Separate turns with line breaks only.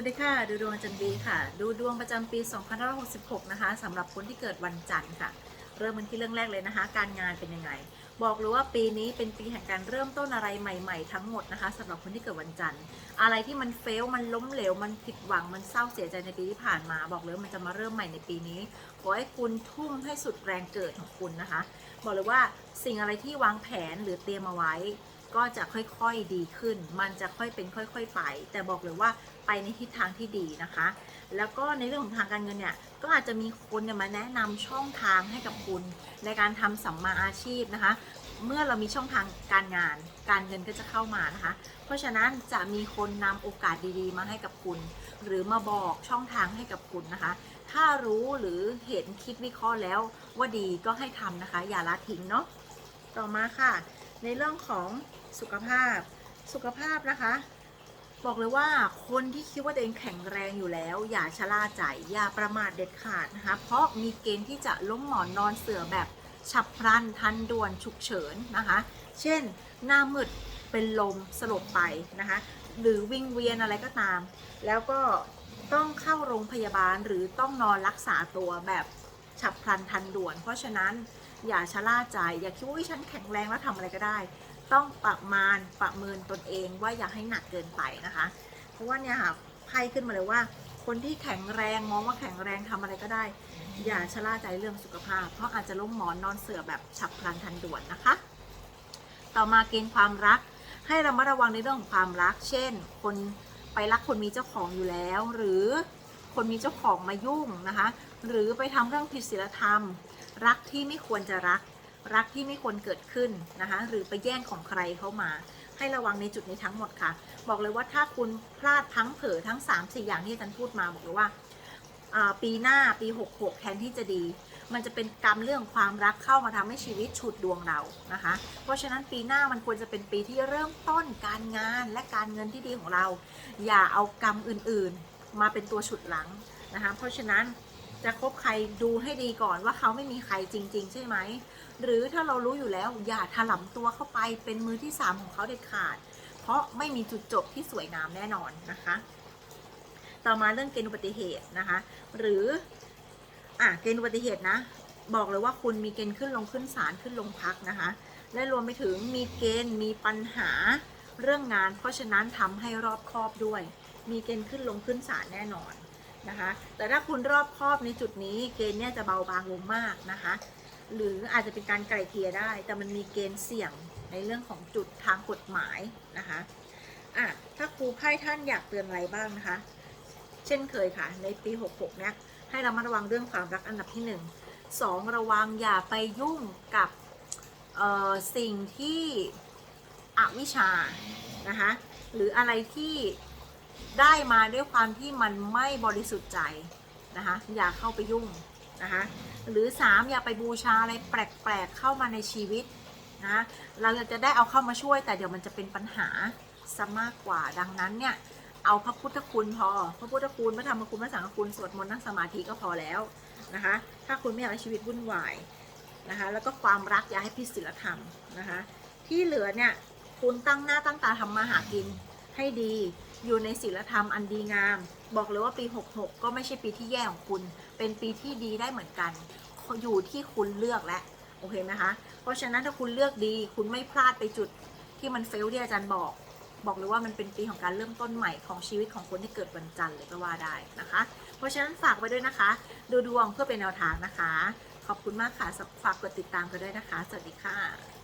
วัสดีค่ะ ดูดวงจันบีค่ะ ดูดวงประจำปี 2566 นะคะสำหรับคนที่เกิดวันจันทร์ค่ะ เริ่มกันที่เรื่องแรกเลยนะคะ การงานเป็นยังไง บอกเลยว่าปีนี้เป็นปีแห่งการเริ่มต้นอะไรใหม่ ๆ ทั้งหมดนะคะสำหรับคนที่เกิดวันจันทร์ อะไรที่มันเฟล มันล้มเหลว มันผิดหวัง มันเศร้าเสียใจในปีที่ผ่านมา บอกเลยว่ามันจะมาเริ่มใหม่ในปีนี้ขอให้คุณทุ่มให้สุดแรงเกิดของคุณนะคะ บอกเลยว่าสิ่งอะไรที่วางแผนหรือเตรียมเอาไว้ ก็จะค่อยๆดีขึ้น มันจะค่อยเป็นค่อย ๆ ไป แต่บอกเลยว่าไปในทิศทางที่ดีนะคะ แล้วก็ในเรื่องของทางการเงินเนี่ย ก็อาจจะมีคนเนี่ยมาแนะนำช่องทางให้กับคุณ ในการทำสัมมาอาชีพนะคะ เมื่อเรามีช่องทางการงาน การเงินก็จะเข้ามานะคะ เพราะฉะนั้นจะมีคนนำโอกาสดีๆ มาให้กับคุณ หรือมาบอกช่องทางให้กับคุณนะคะ ถ้ารู้หรือเห็นคิดวิเคราะห์แล้วว่าดีก็ให้ทำนะคะ อย่าละทิ้งเนาะ ต่อมาค่ะ ในเรื่องของสุขภาพ สุขภาพนะคะ บอกเลยว่าคนที่คิดว่าตัวเองแข็งแรงอยู่แล้ว อย่าชะล่าใจ อย่าประมาทเด็ดขาดนะคะ เพราะมีเกณฑ์ที่จะล้มหมอนนอนเสือแบบฉับพลันทันด่วนฉุกเฉินนะคะ เช่น หน้ามืดเป็นลมสลบไปนะคะ หรือวิ่งเวียนอะไรก็ตาม แล้วก็ต้องเข้าโรงพยาบาลหรือต้องนอนรักษาตัวแบบฉับพลันทันด่วน เพราะฉะนั้น อย่าชะล่าใจ อย่าคิดว่าฉันแข็งแรงแล้วทำอะไรก็ได้ ต้องประมาณประเมินตนเองว่าอย่าให้หนักเกินไปนะคะ เพราะว่าเนี่ยค่ะไพ่ขึ้นมาเลยว่า คนที่แข็งแรงมองว่าแข็งแรงทำอะไรก็ได้ อย่าชะล่าใจเรื่องสุขภาพ เพราะอาจจะล้มหมอนนอนเสือแบบฉับพลันทันด่วนนะคะ ต่อมาเกณฑ์ความรัก ให้เรามาระวังในเรื่องของความรัก เช่น คนไปรักคนมีเจ้าของอยู่แล้ว หรือคนมีเจ้าของมายุ่งนะคะ หรือไปทำเรื่องผิดศีลธรรม รักที่ไม่ควรจะรัก รักที่ไม่ควรเกิดขึ้นนะคะหรือไปแย่งของใครเข้ามา ให้ระวังในจุดนี้ทั้งหมดค่ะ บอกเลยว่าถ้าคุณพลาดพลั้งเผลอทั้ง 3 4 อย่างที่อาจารย์พูดมาบอกเลยว่าปีหน้าปี 66 แทนที่จะดี มันจะเป็นกรรมเรื่องความรักเข้ามาทำให้ชีวิตฉุดดวงเรานะคะ เพราะฉะนั้นปีหน้ามันควรจะเป็นปีที่เริ่มต้นการงานและการเงินที่ดีของเรา อย่าเอากรรมอื่นๆ มาเป็นตัวฉุดหลังนะคะ เพราะฉะนั้น จะคบใครดูให้ดีก่อนว่าเขาไม่มีใครจริง ๆ ใช่ไหม หรือถ้าเรารู้อยู่แล้วอย่าถลำตัวเข้าไปเป็นมือที่สามของเขาเด็ดขาด เพราะไม่มีจุดจบที่สวยงามแน่นอนนะคะ ต่อมาเรื่องเกณฑ์อุบัติเหตุนะคะ หรืออะเกณฑ์อุบัติเหตุนะ บอกเลยว่าคุณมีเกณฑ์ขึ้นลงขึ้นศาลขึ้นลงพักนะคะ และรวมไปถึงมีเกณฑ์มีปัญหาเรื่องงาน เพราะฉะนั้นทำให้รอบคอบด้วย มีเกณฑ์ขึ้นลงขึ้นศาลแน่นอน นะคะ แต่ถ้าคุณรอบครอบในจุดนี้เกณฑ์เนี่ยจะเบาบางลงมากนะคะ หรืออาจจะเป็นการไกลเกลี่ยได้ แต่มันมีเกณฑ์เสี่ยงในเรื่องของจุดทางกฎหมายนะคะอะถ้าครูไพ่ท่านอยากเตือนอะไรบ้างนะคะ เช่นเคยค่ะ ในปี 66 เนี่ยให้เรามาระวังเรื่องความรักอันดับที่ 1 2 ระวังอย่าไปยุ่งกับสิ่งที่อวิชชานะคะหรืออะไรที่ ได้มาด้วยความที่มันไม่บริสุทธิ์ใจนะคะอย่าเข้าไปยุ่งนะคะหรือ 3 อย่าไปบูชาอะไรแปลกๆเข้ามาในชีวิตนะเราจะได้เอาเข้ามาช่วยแต่เดี๋ยวมันจะเป็นปัญหาซะมากกว่าดังนั้นเนี่ยเอาพระพุทธคุณพอ พระพุทธคุณพระธรรมคุณพระสังฆคุณสวดมนต์นั่งสมาธิก็พอแล้วนะคะถ้าคุณไม่อยากให้ชีวิตวุ่นวายนะคะแล้วก็ความรักอย่าให้พิศีลธรรมนะคะที่เหลือเนี่ยคุณตั้งหน้าตั้งตาทำมาหากินให้ดี อยู่ในศีลธรรมอันดีงาม บอกเลยว่าปี 66 ก็ไม่ใช่ปีที่แย่ของคุณ เป็นปีที่ดีได้เหมือนกัน อยู่ที่คุณเลือกแล้วโอเคไหมคะ เพราะฉะนั้นถ้าคุณเลือกดี คุณไม่พลาดไปจุดที่มันเฟลที่อาจารย์บอก บอกเลยว่ามันเป็นปีของการเริ่มต้นใหม่ของชีวิตของคนที่เกิดวันจันทร์เลยก็ว่าได้นะคะ เพราะฉะนั้นฝากไว้ด้วยนะคะ ดูดวงเพื่อเป็นแนวทางนะคะ ขอบคุณมากค่ะ ฝากกดติดตามกันด้วยนะคะ สวัสดีค่ะ